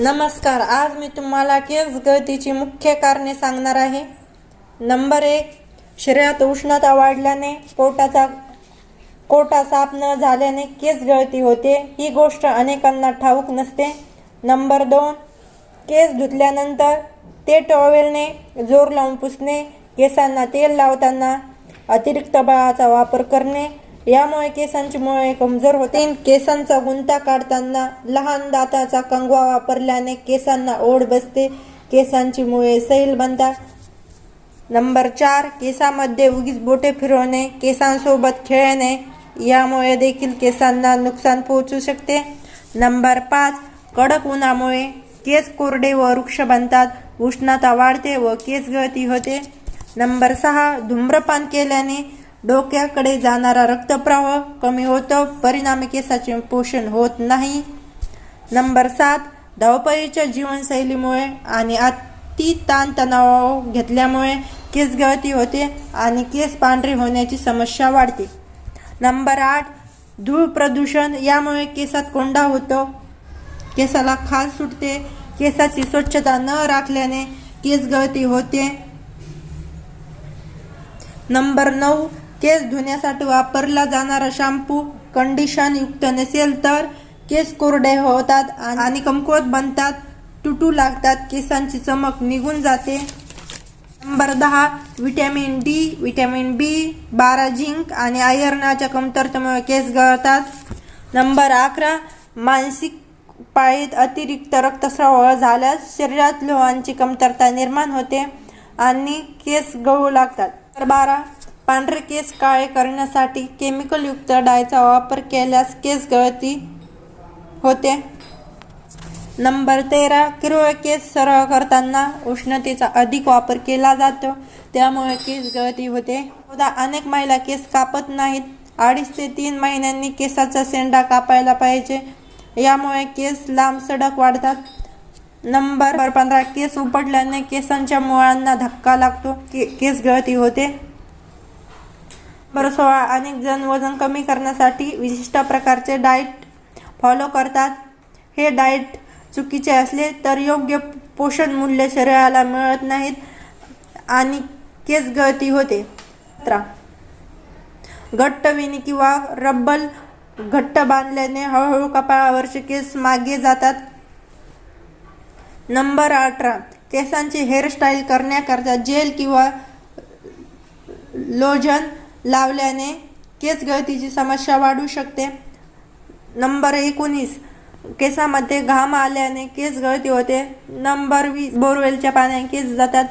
नमस्कार. आज मी तुम्हाला केस गळतीची मुख्य कारणे सांगणार आहे. नंबर एक शरीरात उष्णता वाढल्याने पोटाचा कोटा साफ न झाल्याने केस गळती होते. ही गोष्ट अनेकांना ठाऊक नसते. नंबर दोन केस धुतल्यानंतर ते टॉवेलने जोर लावून पुसणे. केसांना तेल लावताना अतिरिक्त बळाचा वापर करणे. यामुळे केसांची मुळे कमजोर होते. केसांचा गुंता काढताना लहान दाताचा कंगवा वापरल्याने केसांना ओढ बसते. केसांची मुळे सैल बनतात. नंबर चार केसामध्ये उगीच बोटे फिरवणे केसांसोबत खेळणे यामुळे देखील केसांना नुकसान पोहोचू शकते. नंबर पाच कडक उन्हामुळे केस कोरडे व वृक्ष बनतात. उष्णता वाढते व केस गळती होते. नंबर सहा धूम्रपान केल्याने डोक्याकडे जाणारा रक्तप्रवाह कमी होतो परिणामी केसाचे पोषण होत नाही. नंबर सात धावपळीच्या जीवनशैलीमुळे आणि अति ताणतणाव घेतल्यामुळे केस गळती होते आणि केस पांढरे होण्याची समस्या वाढते. नंबर आठ धूळ प्रदूषण यामुळे केसात कोंडा होतो. केसाला खाज सुटते. केसाची स्वच्छता न राखल्याने केस गळती होते. नंबर नऊ केस धुण्यासाठी वापरला जाणारा शॅम्पू कंडिशन युक्त नसेल तर केस कोरडे होतात आणि कमकुवत बनतात. तुटू लागतात केसांची चमक निघून जाते. नंबर दहा विटॅमिन डी विटॅमिन बी बारा झिंक आणि आयर्नाच्या कमतरतेमुळे केस गळतात. नंबर अकरा मानसिक पाळीत अतिरिक्त रक्तस्राव झाल्यास शरीरात लोहांची कमतरता निर्माण होते आणि केस गळू लागतात. नंबर बारा पांढरे केस काळे करण्यासाठी केमिकलयुक्त डायचा वापर केल्यास केस गळती होते. नंबर तेरा किरवळ केस सरळ करताना उष्णतेचा अधिक वापर केला जातो. त्यामुळे केस गळती होते. चौदा अनेक महिला केस कापत नाहीत. अडीच ते तीन महिन्यांनी केसाचा सेंडा कापायला पाहिजे. यामुळे केस लांब सडक वाढतात. नंबर पंधरा केस उपटल्याने केसांच्या मुळांना धक्का लागतो. के केस गळती होते. नंबर सोळा अनेक जण वजन कमी करण्यासाठी विशिष्ट प्रकारचे डाएट फॉलो करतात. हे डाएट चुकीचे असले तर योग्य पोषण मूल्य शरीराला मिळत नाहीत आणि केस गळती होते. त्रा घट्ट विणी किंवा रब्बल घट्ट बांधल्याने हळूहळू कपाळावरचे केस मागे जातात. नंबर अठरा. केसांची हेअरस्टाईल करण्याकरता जेल किंवा लोजन लावल्याने केस गळतीची समस्या वाढू शकते. नंबर एकोणीस. केसामध्ये घाम आल्याने केस गळती होते. नंबर वीस. बोरवेलच्या पाण्याने केस जातात.